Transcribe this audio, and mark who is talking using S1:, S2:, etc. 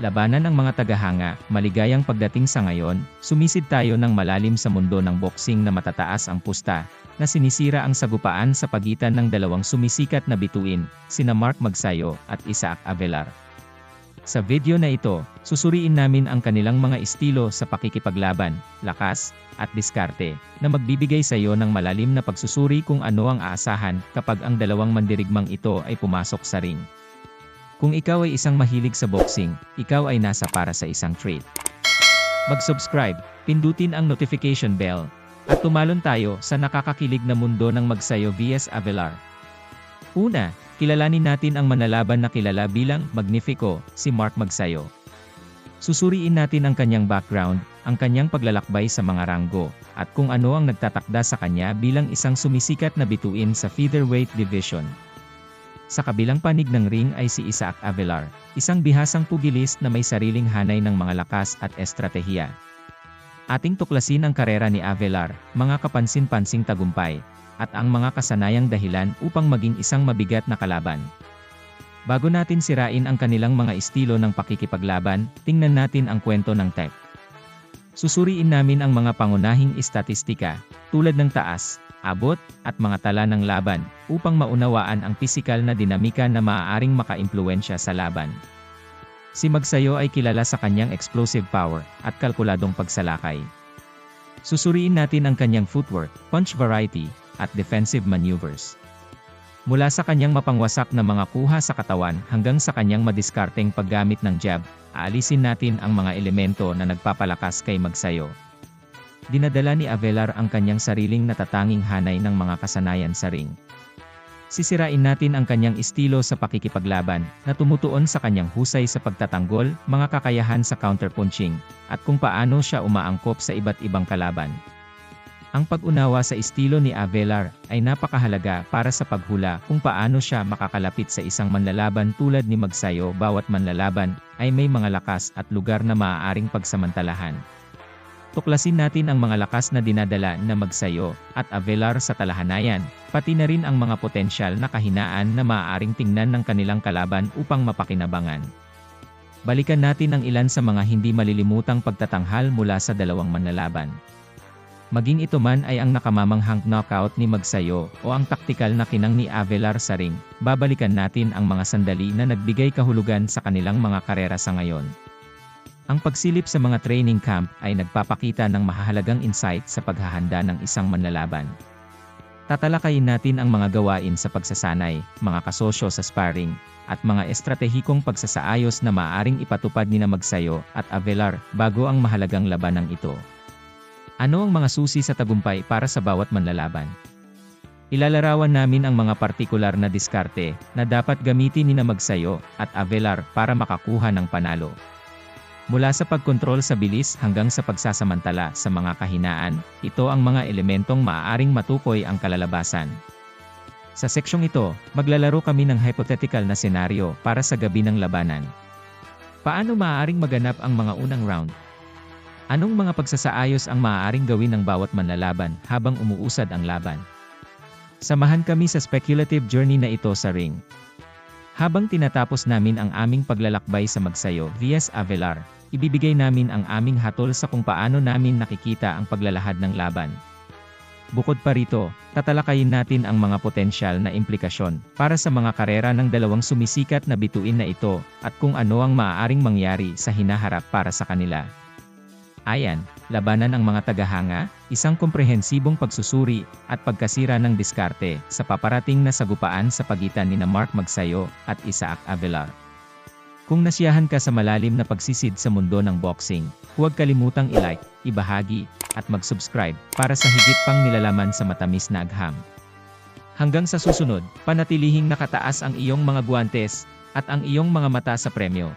S1: labanan ang mga tagahanga, maligayang pagdating sa ngayon, sumisid tayo ng malalim sa mundo ng boxing na matataas ang pusta, na sinisira ang sagupaan sa pagitan ng dalawang sumisikat na bituin, sina Mark Magsayo at Isaac Avelar. Sa video na ito, susuriin namin ang kanilang mga estilo sa pakikipaglaban, lakas, at diskarte, na magbibigay sa iyo ng malalim na pagsusuri kung ano ang aasahan kapag ang dalawang mandirigmang ito ay pumasok sa ring. Kung ikaw ay isang mahilig sa boxing, ikaw ay nasa para sa isang trade. Mag-subscribe, pindutin ang notification bell, at tumalon tayo sa nakakakilig na mundo ng Magsayo vs Avelar. Una, kilalanin natin ang manalaban na kilala bilang Magnifico, si Mark Magsayo. Susuriin natin ang kanyang background, ang kanyang paglalakbay sa mga ranggo, at kung ano ang nagtatakda sa kanya bilang isang sumisikat na bituin sa featherweight division. Sa kabilang panig ng ring ay si Isaac Avelar, isang bihasang pugilis na may sariling hanay ng mga lakas at estratehiya. Ating tuklasin ang karera ni Avelar, mga kapansin-pansing tagumpay, at ang mga kasanayang dahilan upang maging isang mabigat na kalaban. Bago natin sirain ang kanilang mga estilo ng pakikipaglaban, tingnan natin ang kwento ng tech. Susuriin namin ang mga pangunahing istatistika, tulad ng taas, abot, at mga tala ng laban, upang maunawaan ang pisikal na dinamika na maaaring makaimpluwensya sa laban. Si Magsayo ay kilala sa kanyang explosive power at kalkuladong pagsalakay. Susuriin natin ang kanyang footwork, punch variety, at defensive maneuvers. Mula sa kanyang mapangwasak na mga kuha sa katawan hanggang sa kanyang madiskarteng paggamit ng jab, aalisin natin ang mga elemento na nagpapalakas kay Magsayo. Dinadala ni Avelar ang kanyang sariling natatanging hanay ng mga kasanayan sa ring. Sisirain natin ang kanyang estilo sa pakikipaglaban, na tumutuon sa kanyang husay sa pagtatanggol, mga kakayahan sa counterpunching, at kung paano siya umaangkop sa iba't ibang kalaban. Ang pag-unawa sa estilo ni Avelar ay napakahalaga para sa paghula kung paano siya makakalapit sa isang manlalaban tulad ni Magsayo bawat manlalaban ay may mga lakas at lugar na maaaring pagsamantalahan. Tuklasin natin ang mga lakas na dinadala na Magsayo at Avelar sa talahanayan, pati na rin ang mga potensyal na kahinaan na maaaring tingnan ng kanilang kalaban upang mapakinabangan. Balikan natin ang ilan sa mga hindi malilimutang pagtatanghal mula sa dalawang manlalaban. Maging ito man ay ang nakamamanghang knockout ni Magsayo o ang taktikal na kinang ni Avelar sa ring, babalikan natin ang mga sandali na nagbigay kahulugan sa kanilang mga karera sa ngayon. Ang pagsilip sa mga training camp ay nagpapakita ng mahahalagang insight sa paghahanda ng isang manlalaban. Tatalakayin natin ang mga gawain sa pagsasanay, mga kasosyo sa sparring, at mga estratehikong pagsasaayos na maaaring ipatupad ni na Magsayo at Avelar bago ang mahalagang labanang ito. Ano ang mga susi sa tagumpay para sa bawat manlalaban? Ilalarawan namin ang mga partikular na diskarte na dapat gamitin ni na Magsayo at Avelar para makakuha ng panalo. Mula sa pagkontrol sa bilis hanggang sa pagsasamantala sa mga kahinaan, ito ang mga elementong maaaring matukoy ang kalalabasan. Sa seksyong ito, maglalaro kami ng hypothetical na senaryo para sa gabi ng labanan. Paano maaaring maganap ang mga unang round? Anong mga pagsasaayos ang maaaring gawin ng bawat manlalaban habang umuusad ang laban? Samahan kami sa speculative journey na ito sa ring. Habang tinatapos namin ang aming paglalakbay sa Magsayo vs Avelar, ibibigay namin ang aming hatol sa kung paano namin nakikita ang paglalahad ng laban. Bukod pa rito, tatalakayin natin ang mga potensyal na implikasyon para sa mga karera ng dalawang sumisikat na bituin na ito at kung ano ang maaaring mangyari sa hinaharap para sa kanila. Ayan, labanan ang mga tagahanga, isang komprehensibong pagsusuri, at pagkasira ng diskarte, sa paparating na sagupaan sa pagitan ni na Mark Magsayo, at Isaac Avelar. Kung nasiyahan ka sa malalim na pagsisid sa mundo ng boxing, huwag kalimutang i-like, ibahagi, at mag-subscribe, para sa higit pang nilalaman sa matamis na agham. Hanggang sa susunod, panatilihing nakataas ang iyong mga guwantes, at ang iyong mga mata sa premyo,